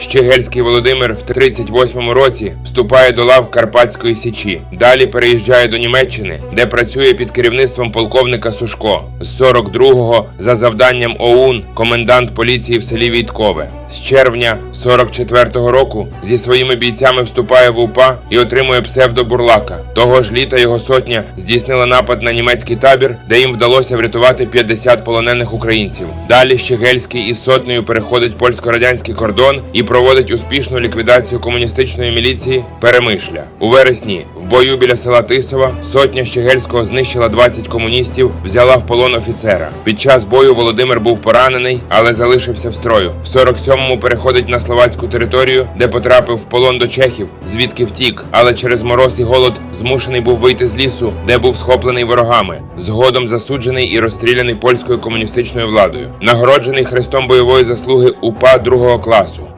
Щегельський Володимир в 38-му році вступає до лав Карпатської січі. Далі переїжджає до Німеччини, де працює під керівництвом полковника Сушко. З 42-го за завданням ОУН комендант поліції в селі Війткове. З червня 44-го року зі своїми бійцями вступає в УПА і отримує псевдо Бурлака. Того ж літа його сотня здійснила напад на німецький табір, де їм вдалося врятувати 50 полонених українців. Далі Щегельський із сотнею переходить польсько-радянський кордон і проводить успішну ліквідацію комуністичної міліції Перемишля. У вересні в бою біля села Тисова сотня Щегельського знищила 20 комуністів, взяла в полон офіцера. Під час бою Володимир був поранений, але залишився в строю. В 47-му переходить на словацьку територію, де потрапив в полон до чехів, звідки втік, але через мороз і голод змушений був вийти з лісу, де був схоплений ворогами. Згодом засуджений і розстріляний польською комуністичною владою. Нагороджений хрестом бойової заслуги УПА другого класу.